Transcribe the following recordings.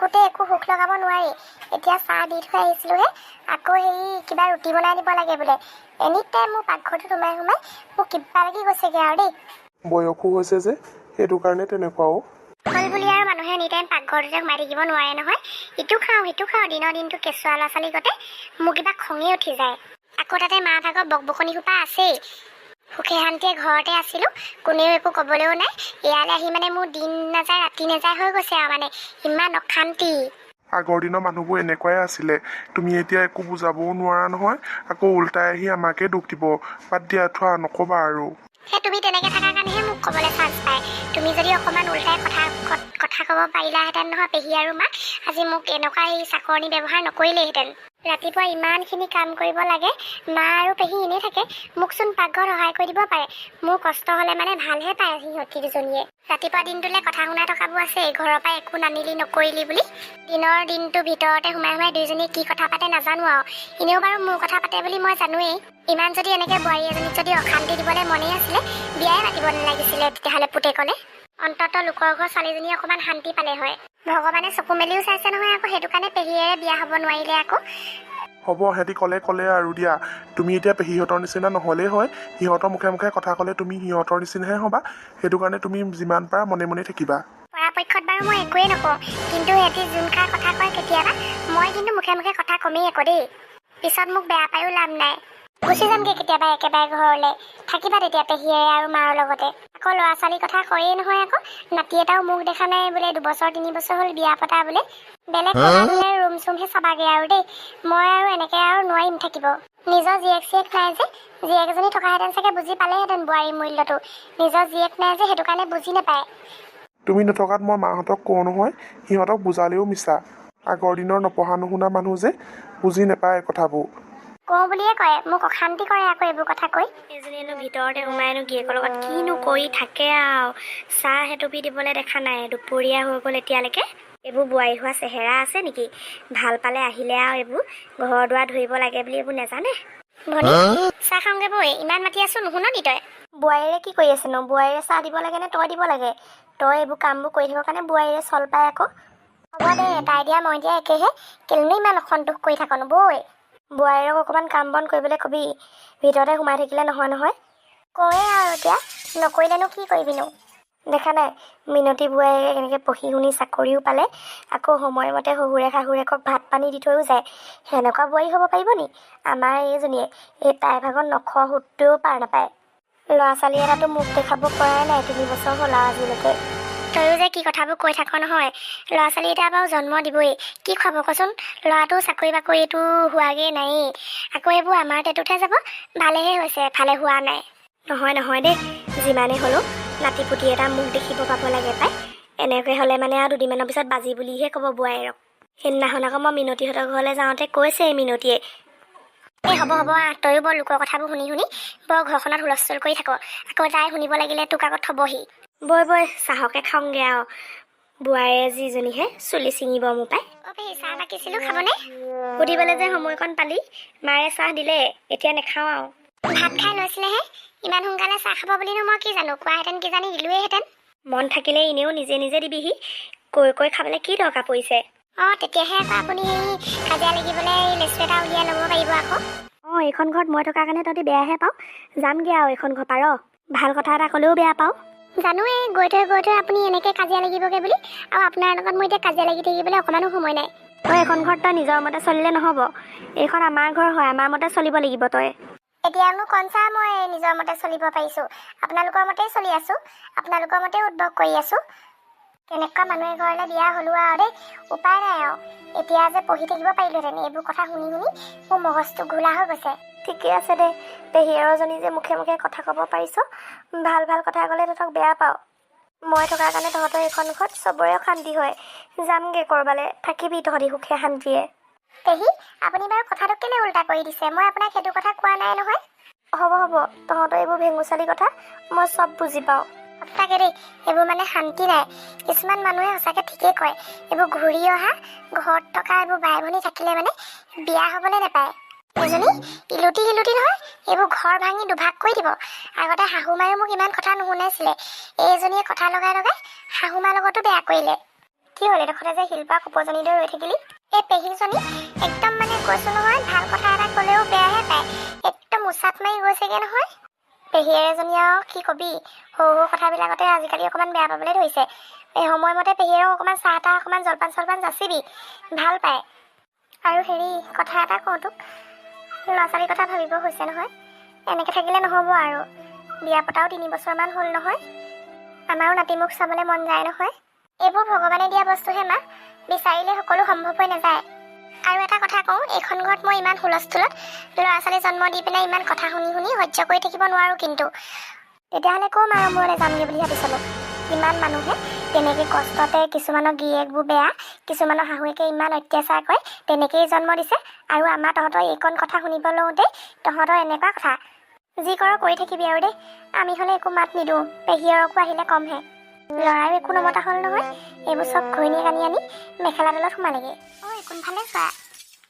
থাকোঁতে একো সুখ লগাব নোৱাৰি। এতিয়া চাহ দি থৈ আহিছিলোঁহে আকৌ হেৰি কিবা ৰুটি বনাই দিব লাগে বোলে। এনি টাইম মোৰ পাকঘৰটোত সোমাই সোমাই মোক কিবা লাগি গৈছেগৈ আৰু দেই। বয়সো হৈছে যে সেইটো কাৰণে তেনেকুৱাও হ'ল বুলি আৰু মানুহে এনি টাইম পাকঘৰটোতে সোমাই থাকিব নোৱাৰে নহয়। ইটো খাওঁ সিটো খাওঁ দিনৰ দিনটো কেঁচুৱা ল'ৰা ছোৱালী গতে মোৰ কিবা খঙেই উঠি যায়। আকৌ তাতে মা ভাগৰ বকবকনি সোপা আছেই। সুখে শান্তিয়ে ঘৰতে আছিলোঁ কোনেও একো ক'বলৈও নাই। ইয়ালৈ আহি মানে মোৰ দিন নাযায় ৰাতি নাযায় হৈ গৈছে আৰু মানে ইমান অশান্তি। আগৰ দিনৰ মানুহবোৰ এনেকুৱাই আছিলে। তুমি এতিয়া একো বুজাবও নোৱাৰা নহয় আকৌ উল্টাই আহি আমাকে দুখ দিব। বাদ দিয়া থোৱা নক'বা আৰু। সেই তুমি তেনেকৈ থকাৰ কাৰণেহে মোক ক'বলৈ চান্স পায়। তুমি যদি অকণমান উল্টাই কথা কথা ক'ব পাৰিলাহেঁতেন নহয় পেহী আৰু মাক। আজি মোক এনেকুৱা এই চাকৰণি ব্যৱহাৰ নকৰিলেহেঁতেন। ৰাতিপুৱা ইমানখিনি কাম কৰিব লাগে মা আৰু পেহী এনেই থাকে মোকচোন পাকঘৰত সহায় কৰি দিব পাৰে। মোৰ কষ্ট হ'লে মানে ভালহে পায় সিহঁতি দুজনীয়ে। ৰাতিপুৱা দিনটোলৈ কথা শুনাই থকাবোৰ আছে ঘৰৰ পৰা একো নানিলি নকৰিলি বুলি। দিনৰ দিনটো ভিতৰতে সোমাই সোমাই দুইজনীয়ে কি কথা পাতে নাজানো আৰু। এনেও বাৰু মোৰ কথা পাতে বুলি মই জানোৱেই। ইমান যদি এনেকৈ বোৱাৰী এজনীক যদি অশান্তি দিবলৈ মনেই আছিলে বিয়াই পাতিব নালাগিছিলে তেতিয়াহ'লে পুতেকলে। অন্তত লোকৰ ঘৰ ছোৱালীজনী অকণমান শান্তি পালে হয়। ভগৱানে চকু মেলিও চাইছে নহয় আকৌ সেইটো কাৰণে পেহীয়েৰে বিয়া হ'ব নোৱাৰিলে আকৌ। হ'ব সিহঁতি ক'লে ক'লে আৰু দিয়া। তুমি এতিয়া পেহীহঁতৰ নিচিনা নহ'লেই হয়। সিহঁতৰ মুখে মুখে কথা ক'লে তুমি সিহঁতৰ নিচিনাহে হ'বা। সেইটো কাৰণে তুমি যিমান পাৰা মনে মনে থাকিবা। পৰাপক্ষত বাৰু মই একোৱেই নকওঁ। কিন্তু সিহঁতি যোনষাৰ কথা কয় কেতিয়াবা মই কিন্তু মুখে মুখে কথা কমেই আকৌ দেই। পিছত মোক বেয়া পায়ো লাভ নাই। গুচি যামগৈ কেতিয়াবা একেবাৰে ঘৰলৈ। থাকিবা তেতিয়া পেহীয়েৰে আৰু মাৰ লগতে। আকৌ ল'ৰা ছোৱালীৰ কথা কয়েই নহয় আকৌ। নাতি এটাও মোক দেখা নাই বোলে দুবছৰ তিনি বছৰ হ'ল বিয়া পতা বোলে। বেলেগ বোলে ৰুম চুমহে চাবাগে আৰু দেই। মই আৰু এনেকৈ আৰু নোৱাৰিম থাকিব। নিজৰ জীয়েক চিয়েক নাই যে। জীয়েক এজনী থকাহেঁতেন চাগে বুজি পালেহেঁতেন বোৱাৰীৰ মূল্যটো। নিজৰ জীয়েক নাই যে সেইটো কাৰণে বুজি নাপায়। তুমি নথকাত মই মাহঁতক কওঁ নহয় সিহঁতক বুজালেও মিছা। আগৰ দিনৰ নপঢ়া নুশুনা মানুহ যে বুজি নাপায় কথাবোৰ। কওঁ বুলিয়ে কয় মোক অশান্তি কৰে আকৌ এইবোৰ কথা কৈ। এজনীনো ভিতৰতে সোমাইনো গিয়েকৰ লগত কিনো কৰি থাকে আৰু চাহ এটুপি দিবলৈ দেখা নাই দুপৰীয়া হৈ গ'ল এতিয়ালৈকে। এইবোৰ বোৱাৰী হোৱা চেহেৰা আছে নেকি? ভাল পালে আহিলে আৰু এইবোৰ ঘৰ দুৱাৰ ধৰিব লাগে বুলি এইবোৰ নেজানে? চাহ খাওঁগে বৈ ইমান মাতি আছো নুশুন নি তই? বোৱাৰীৰে কি কৰি আছেনো? বোৱাৰীৰে চাহ দিব লাগে নে তই দিব লাগে? তই এইবোৰ কামবোৰ কৰি থাকিবৰ কাৰণে বোৱাৰীৰে চল পায় আকৌ। হ'ব দে তাই দিয়া মই দিয়া একেহে কেলেনো ইমান অসন্তোষ কৰি থাকনো বৈ। বোৱাৰীক অকণমান কাম বন কৰিবলৈ কবি ভিতৰতে সোমাই থাকিলে নহয় নহয়। কওঁৱেই আৰু এতিয়া নকৰিলেনো কি কৰিবিনো? দেখা নাই মিনতী বোৱাৰীয়ে কেনেকৈ পঢ়ি শুনি চাকৰিও পালে আকৌ সময়মতে শহুৰে শাহুৰেকক ভাত পানী দি থৈও যায়। সেনেকুৱা বোৱাৰী হ'ব পাৰিব নি? আমাৰ এইজনীয়ে এই তাইৰ ভাগত নখৰ সুতটোও পাৰ নাপায়। ল'ৰা ছোৱালী এটাতো মুখ দেখাব পৰাই নাই তিনি বছৰ হ'ল আৰু আজিলৈকে। তয়ো যে কি কথাবোৰ কৈ থাক নহয় ল'ৰা ছোৱালী এটা বাৰু জন্ম দিবই। কি খুৱাব কচোন? ল'ৰাটো চাকৰি বাকৰিটো হোৱাগৈ নায়েই। আকৌ এইবোৰ আমাৰ টেটুতহে যাব ভালেহে হৈছে এফালে হোৱা নাই। নহয় নহয় দেই যিমানেই হ'লেও নাতিপুতি এটা মুখ দেখিব পাব লাগে পাই। এনেকৈ হ'লে মানে আৰু দুদিনমানৰ পিছত বাজি বুলিহে ক'ব বোৱাৰীৰক সেইদিনাখন আকৌ মই মিনতীহঁতৰ ঘৰলৈ যাওঁতে কৈছে মিনতীয়ে। এই হ'ব হ'ব আহ তয়ো বৰ লোকৰ কথাবোৰ শুনি শুনি বৰ ঘৰখনত হুলস্থুল কৰি থাক। আকৌ তাই শুনিব লাগিলে তোক আগত থ'বহি। বৈ বৈ চাহকে খাওঁগৈ আৰু। বোৱাৰীয়ে যিজনীহে চুলি ছিঙিব মোৰ পাই। চাহ বাকিছিলোঁ খাবনে? সুধিবলৈ যে সময়কণ পালি মায়ে চাহ দিলে এতিয়া নাখাওঁ আৰু। ভাত খাই লৈছিলেহে ইমান সোনকালে চাহ খাব বুলিনো মই কি জানো কোৱাহেঁতেন কিজানি দিলোৱেহেঁতেন। মন থাকিলে এনেও নিজে নিজে দিবিহি কৈ কৈ খাবলৈ কি দৰকাৰ পৰিছে। অঁ তেতিয়াহে আকৌ আপুনি সেই কাজিয়া লাগিবলৈ লেচু এটা উলিয়াই ল'ব পাৰিব আকৌ। অঁ এইখন ঘৰত মই থকাৰ কাৰণে তহঁতি বেয়াহে পাওঁ। যামগৈ আৰু এইখন ঘৰ পাৰ। ভাল কথা এটা ক'লেও বেয়া পাওঁ। জানোৱে গৈ থৈ গৈ থৈ আপুনি এনেকৈ কাজিয়া লাগিবগৈ বুলি আৰু আপোনাৰ লগত মই এতিয়া কাজিয়া লাগি থাকিবলৈ অকণমানো সময় নাই। তই এইখন ঘৰত তই নিজৰ মতে চলিলে নহ'ব। এইখন আমাৰ ঘৰ হয় আমাৰ মতে চলিব লাগিব তই। এতিয়ানো কনচা মই নিজৰ মতে চলিব পাৰিছোঁ। আপোনালোকৰ মতেই চলি আছোঁ। আপোনালোকৰ মতেই উদ্ভৱ কৰি আছোঁ। কেনেকুৱা মানুহে ঘৰলৈ বিয়া হ'লো আৰু দেই উপায় নাই আৰু। এতিয়া যে পঢ়ি থাকিব পাৰিলোহেঁতেন এইবোৰ কথা শুনি শুনি মোৰ মগজটো ঘোলা হৈ গৈছে। ঠিকে আছে দে। পেহীয়েৰজনী যে মুখে মুখে কথা ক'ব পাৰিছ ভাল ভাল কথা ক'লে তহঁতক বেয়া পাওঁ। মই থকাৰ কাৰণে তহঁতৰ এইখন ঘৰত চবৰে শান্তি হয়। যামগৈ ক'ৰবালৈ থাকিবি তহঁতি সুখে শান্তিয়ে। পেহী আপুনি বাৰু কথাটো কেলে উল্টা কৰি দিছে? মই আপোনাক সেইটো কথা কোৱা নাই নহয়। হ'ব হ'ব। তহঁতৰ এইবোৰ ভেঙুচালি কথা মই চব বুজি পাওঁ। সঁচাকৈ দেই এইবোৰ মানে শান্তি নাই। কিছুমান মানুহে সঁচাকৈ ঠিকেই কয়। এইবোৰ ঘূৰি অহা ঘৰত থকা এইবোৰ বাই ভনী থাকিলে মানে বিয়া হ'বলৈ নাপায়। এজনী ইলুটি ইলুটি নহয় এইবোৰ ঘৰ ভাঙি দুভাগ কৰি দিব। আগতে শাহু মায়েও মোক ইমান কথা নুশুনাইছিলে এইজনীয়ে কথা লগাই লগাই শাহু মাৰ লগতো বেয়া কৰিলে। কি হ'ল এডোখৰতে যে শিল্পা কোপজনী দৈ ৰৈ থাকিলি? এই পেহীজনী একদম মানে কৈছো নহয় ভাল কথা এটা ক'লেও বেয়াহে পায়। একদম উচাত মাৰি গৈছেগে নহয়। পেহীয়েৰ এজনী আৰু কি কবি? সৰু সৰু কথাবিলাকতে আজিকালি অকণমান বেয়া পাবলৈ ধৰিছে। এই সময়মতে পেহীয়েৰক অকণমান চাহ তাহ অকণমান জলপান চলপান যাচিবি। ভাল পায়। আৰু হেৰি কথা এটা কওঁ তোক। ল'ৰা ছোৱালীৰ কথা ভাবিব হৈছে নহয়। এনেকৈ থাকিলে নহ'ব আৰু। বিয়া পতাও তিনি বছৰমান হ'ল নহয়। আমাৰো নাতিমুখ চাবলৈ মন যায় নহয়। এইবোৰ ভগৱানে দিয়া বস্তুহে মা। বিচাৰিলে সকলো সম্ভৱ হৈ নাযায়। আৰু এটা কথা কওঁ এইখন ঘৰত মই ইমান হুলস্থুলত ল'ৰা ছোৱালী জন্ম দি পিনে ইমান কথা শুনি শুনি সহ্য কৰি থাকিব নোৱাৰোঁ কিন্তু। তেতিয়াহ'লে ক'ম আৰু মূৰলৈ যামগৈ বুলি ভাবিছিলোঁ কিমান মানুহে তেনেকৈ কষ্টতে কিছুমানৰ গিৰিয়েকবোৰ বেয়া কিছুমানৰ শাহুৱেকে ইমান অত্যাচাৰ কৰে তেনেকেই জন্ম দিছে। আৰু আমাৰ তহঁতৰ এইকণ কথা শুনিব লওঁতেই তহঁতৰ এনেকুৱা কথা যি কৰ কৰি থাকিবি আৰু দেই আমি হ'লে একো মাত নিদিওঁ পেহীয়ৰকো আহিলে কমহে। ল'ৰাইও একো নমতা হ'ল নহয় এইবোৰ চব ঘৈণীয়েক আনি আনি মেখেলা তলত সোমালেগৈ। ঐ কোনফালে চোৱা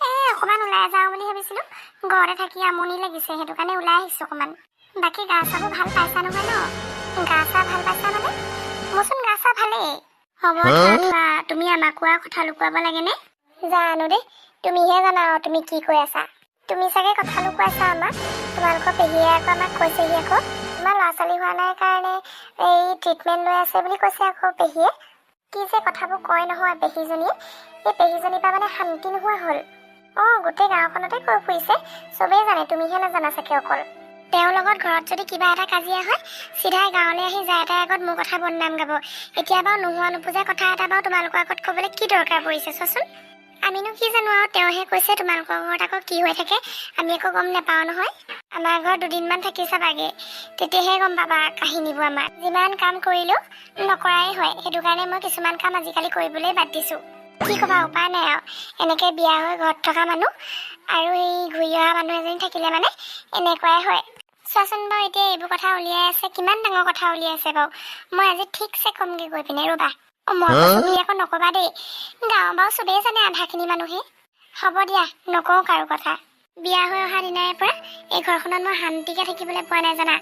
এই অকণমান ওলাই যাওঁ বুলি ভাবিছিলোঁ ঘৰতে থাকি আমনি লাগিছে সেইটো কাৰণে ওলাই আহিছোঁ অকণমান বাকী গা চাবোৰ ভাল পাইছা নহয় ন? গা চা ভাল পাইছা মানে? ভালেই হ'ব থোৱা থোৱা তুমি আমাকো আৰু কথা লুকুৱাব লাগেনে? জানো দেই তুমিহে জানা আৰু তুমি কি কৈ আছা। তুমি চাগে কথা লুকুৱাইছা আমাক তোমালোকৰ পেহীয়ে আকৌ আমাক কৈছেহি আকৌ। তোমাৰ ল'ৰা ছোৱালী হোৱা নাই কাৰণে এই ট্ৰিটমেণ্ট লৈ আছে বুলি কৈছে আকৌ পেহীয়ে। কি যে কথাবোৰ কয় নহয় পেহীজনীয়ে এই পেহীজনীৰ পৰা মানে শান্তি নোহোৱা হ'ল। অঁ গোটেই গাঁওখনতে কৈ ফুৰিছে চবেই জানে তুমিহে নাজানা চাগে অকল। তেওঁৰ লগত ঘৰত যদি কিবা এটা কাজিয়া হয় চিধাই গাঁৱলৈ আহি যায় এটাৰ আগত মোৰ কথা বদনাম গাব। এতিয়া বাৰু নোহোৱা নোপোজা কথা এটা বাৰু তোমালোকৰ আগত ক'বলৈ কি দৰকাৰ পৰিছে চোৱাচোন। আমিনো কি জানো আৰু তেওঁহে কৈছে তোমালোকৰ ঘৰত আকৌ কি হৈ থাকে আমি একো গম নাপাওঁ নহয়। আমাৰ ঘৰত দুদিনমান থাকি চাবাগে তেতিয়াহে গম পাবা কাহিনীবোৰ আমাৰ। যিমান কাম কৰিলেও নকৰাই হয়। সেইটো কাৰণে মই কিছুমান কাম আজিকালি কৰিবলৈ বাদ দিছোঁ। কি ক'বা উপায় নাই আৰু। এনেকৈ বিয়া হৈ ঘৰত থকা মানুহ আৰু এই ঘূৰি অহা মানুহ এজনী থাকিলে মানে এনেকুৱাই হয়। চোৱাচোন বাৰু এতিয়া এইবোৰ কথা উলিয়াই আছে কিমান ডাঙৰ কথা উলিয়াই আছে বাৰু। মই আজি ঠিকছে কমকৈ গৈ পিনে ৰ'বা। অঁ মই বুলি আকৌ নক'বা দেই। গাঁও বাৰু চবেই জানে আধাখিনি মানুহে। হ'ব দিয়া নকওঁ কাৰো কথা। বিয়া হৈ অহা দিনাৰে পৰা এই ঘৰখনত মই শান্তিকে থাকিবলৈ পোৱা নাই জানা।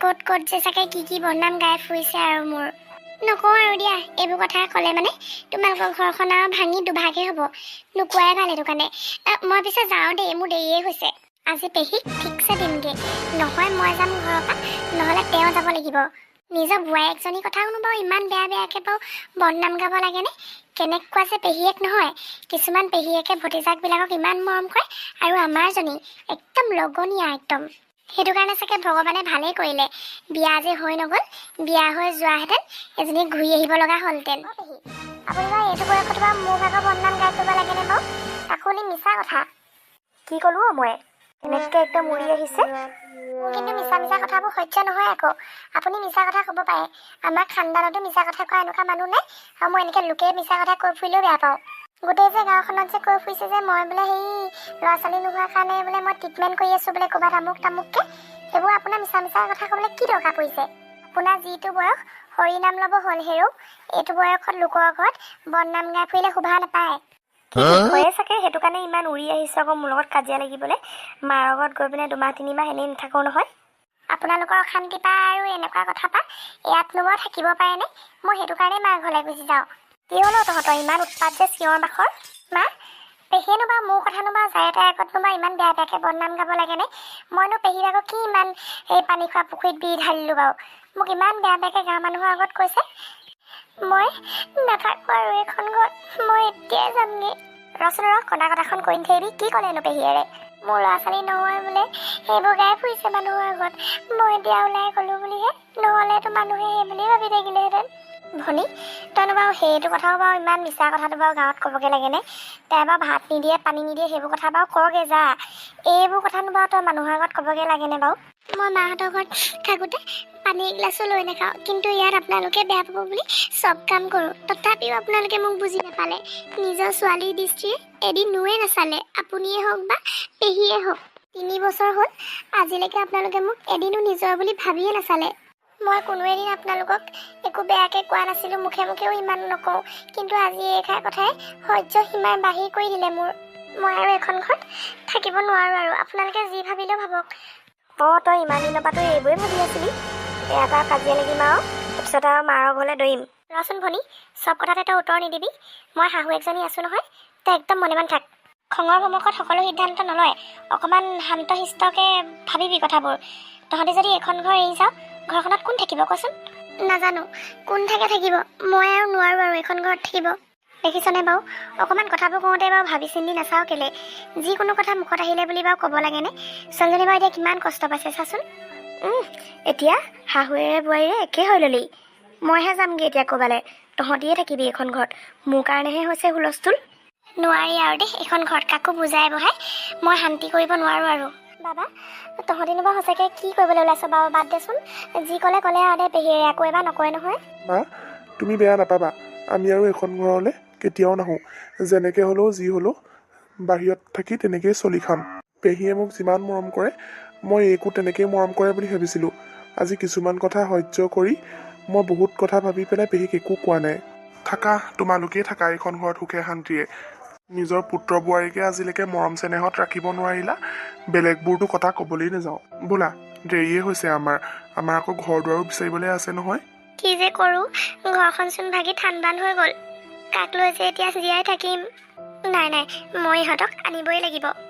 ক'ত ক'ত যে চাগে কি কি বদনাম গাই ফুৰিছে আৰু মোৰ। নকওঁ আৰু দিয়া এইবোৰ কথা ক'লে মানে তোমালোকৰ ঘৰখন আৰু ভাঙি দুভাগেই হ'ব। নোকোৱাই ভাল সেইটো কাৰণে। মই পিছে যাওঁ দেই মোৰ দেৰিয়ে হৈছে। আজি পেহীক ঠিকছে দিমগৈ নহয় মই যাম ঘৰৰ পৰা। নহ'লে তেওঁ যাব লাগিব। নিজৰ বোৱাৰীয়েকজনীৰ কথাওনো বাৰু ইমান বেয়া বেয়াকৈ বাৰু বদনাম গাব লাগেনে কেনেকুৱা যে পেহীয়েক নহয়। কিছুমান পেহীয়েকে ভতিজাকবিলাকক ইমান মৰম কৰে আৰু আমাৰজনী একদম লগনীয়া একদম। সেইটো কাৰণে চাগে ভগৱানে ভালেই কৰিলে। বিয়া যে হৈ নগ'ল বিয়া হৈ যোৱাহেঁতেন এজনী ঘূৰি আহিব লগা হ'লহেঁতেন। আপুনি বাৰু এইটো বয়সত বাৰু মোৰ ভাগৰ বদনাম গাই কৰিব লাগেনে বাৰু? আপুনি মিছা কথা। কি ক'লো মই? এনেকৈ একদম উৰি আহিছে? কিন্তু মিছা মিছা কথাবোৰ সহ্য নহয় আকৌ। আপুনি মিছা কথা ক'ব পাৰে। আমাৰ খানদানতো মিছা কথা কোৱা এনেকুৱা মানুহ নাই আৰু মই এনেকৈ লোকে মিছা কথা কৈ ফুৰিলেও বেয়া পাওঁ। গোটেই যে গাঁওখনত যে কৈ ফুৰিছে যে মই বোলে সেই ল'ৰা ছোৱালী নোহোৱাৰ কাৰণে বোলে মই ট্ৰিটমেণ্ট কৰি আছোঁ বোলে ক'ৰবাত আমুক তামুককৈ সেইবোৰ আপোনাৰ মিছা মিছা কথা ক'বলৈ কি দৰকাৰ পৰিছে? আপোনাৰ যিটো বয়স হৰি নাম ল'ব হ'ল হেৰৌ। এইটো বয়সত লোকৰ ঘৰত বদনাম গাই ফুৰিলে শোভা নাপায়। হয়ে চাগে সেইটো কাৰণে ইমান উৰি আহিছে আকৌ মোৰ লগত কাজিয়া লাগিবলৈ। মাৰ লগত গৈ পিনে দুমাহ তিনিমাহ এনেই নাথাকোঁ নহয়। আপোনালোকৰ অশান্তি পা আৰু এনেকুৱা কথা পা ইয়াতনো বাৰু থাকিব পাৰেনে মই সেইটো কাৰণেই মাৰ ঘৰলৈ গুচি যাওঁ। কি হ'লেও তহঁতৰ ইমান উৎপাত যে চিঞৰ বাখৰ? মা পেহীয়েনো বাৰু মোৰ কথানো বাৰু যায় তাই আগতনো বাৰু ইমান বেয়া বেয়াকৈ বদনাম গাব লাগেনে মইনো পেহীৰ আকৌ কি ইমান এই পানী খোৱা পুখুৰীত বি ঢালিলোঁ বাৰু। মোক ইমান বেয়া বেয়াকৈ গাঁৱৰ মানুহৰ আগত কৈছে। মই নাথাকোঁ আৰু এইখন ঘৰত মই এতিয়াই যামগৈ। ৰচোন ৰ কটা কটাখন কৈ নাথাকিবি কি ক'লেনো পেহীয়েৰে? মোৰ ল'ৰা ছোৱালী নহয় বোলে। সেইবোৰ গাই ফুৰিছে মানুহৰ আগত। মই এতিয়া ওলাই গ'লোঁ বুলিহে। নহ'লেতো মানুহে সেই বুলিয়ে ভাবি থাকিলেহেঁতেন। ভনী তইনো বাৰু সেইটো কথাও বাৰু ইমান মিছা কথাটো বাৰু গাঁৱত ক'বগৈ লাগেনে? তাই বাৰু ভাত নিদিয়ে পানী নিদিয়ে সেইবোৰ কথা বাৰু কৰগৈ যা। এইবোৰ কথানো বাৰু তই মানুহৰ আগত ক'বগৈ লাগেনে বাৰু? মই মাহঁতৰ ঘৰত থাকোঁতে পানী এগিলাচো লৈ নাখাওঁ। কিন্তু ইয়াত আপোনালোকে বেয়া পাব বুলি চব কাম কৰোঁ। তথাপিও আপোনালোকে মোক বুজি নাপালে। নিজৰ ছোৱালীৰ দৃষ্টিৰে এদিন নোৱে নাচালে। আপুনিয়ে হওক বা পেহীয়ে হওক তিনি বছৰ হ'ল আজিলৈকে আপোনালোকে মোক এদিনো নিজৰ বুলি ভাবিয়ে নাচালে। মই কোনো এদিন আপোনালোকক একো বেয়াকৈ কোৱা নাছিলোঁ মুখে মুখেও ইমান নকওঁ। কিন্তু আজি এইষাৰ কথাই সহ্য সীমাৰ বাহিৰ কৰি দিলে মোৰ। মই আৰু এখন ঘৰত থাকিব নোৱাৰোঁ আৰু। আপোনালোকে যি ভাবিলেও ভাবক। অঁ তই ইমান দিনৰ পৰা তই এইবোৰে ভাবি আছিলি? ইয়াৰ পৰা কাজিয়া লাগিম আৰু তাৰপিছত আৰু মাৰৰ ঘৰলৈ দৌৰিম। ৰচোন ভনী চব কথাতে তই উত্তৰ নিদিবি। মই শাহু একজনী আছোঁ নহয় তই একদম মনে মন থাক। খঙৰ ভমকত সকলো সিদ্ধান্ত নলয়। অকণমান শান্ত শিষ্টকৈ ভাবিবি কথাবোৰ। তহঁতি যদি এখন ঘৰ এৰি যাওঁ ঘৰখনত কোন থাকিব কচোন? নাজানো কোন থাকে থাকিব? মই আৰু নোৱাৰোঁ আৰু এইখন ঘৰত থাকিব। দেখিছনে বাৰু? অকণমান কথাবোৰ কওঁতে বাৰু ভাবি চিন্তি নাচাওঁ কেলে? যিকোনো কথা মুখত আহিলে বুলি বাৰু ক'ব লাগেনে ছোৱালীজনী বাৰু এতিয়া কিমান কষ্ট পাইছে চাচোন। এতিয়া শাহুৱেৰে বোৱাৰীৰে একে হৈ ল'লি। মইহে যামগৈ এতিয়া ক'বালে। তহঁতিয়ে থাকিবি এইখন ঘৰত। মোৰ কাৰণেহে হৈছে হুলস্থুল। নোৱাৰি আৰু দেই এইখন ঘৰত কাকো বুজাই বহাই মই শান্তি কৰিব নোৱাৰোঁ আৰু। বাবা তহঁতিনো বাৰু সঁচাকৈ কি কৰিবলৈ ওলাইছ বাৰু বাদ দেচোন। যি ক'লে ক'লে আৰু দে পেহীয়ে আকৌ এবাৰ নকয় নহয়। মা তুমি বেয়া নাপাবা। আমি আৰু এখন ঘৰলৈ কেতিয়াও নাহোঁ। যেনেকৈ হ'লেও যি হ'লেও বাহিৰত থাকি তেনেকেই চলি খাম। পেহীয়ে মোক যিমান মৰম কৰে মই একো তেনেকেই মৰম কৰে বুলি ভাবিছিলোঁ। আজি কিছুমান কথা সহ্য কৰি মই বহুত কথা ভাবি পেলাই পেহীক একো কোৱা নাই। থাকা তোমালোকেই থাকা এইখন ঘৰত সুখে শান্তিৰে। নিজৰ পুত্ৰ বোৱাৰীকে আজিলৈকে মৰম চেনেহত ৰাখিব নোৱাৰিলা বেলেগবোৰতো কথা ক'বলৈই নাযাওঁ। বোলা দেৰিয়ে হৈছে আমাৰ। আমাৰ আকৌ ঘৰ দুৱাৰো বিচাৰিবলৈ আছে নহয়। কি যে কৰোঁ ঘৰখনচোন ভাগি ঠাণ্ডান হৈ গ'ল। কাক লৈ যে এতিয়া জীয়াই থাকিম? নাই নাই মই ইহঁতক আনিবই লাগিব।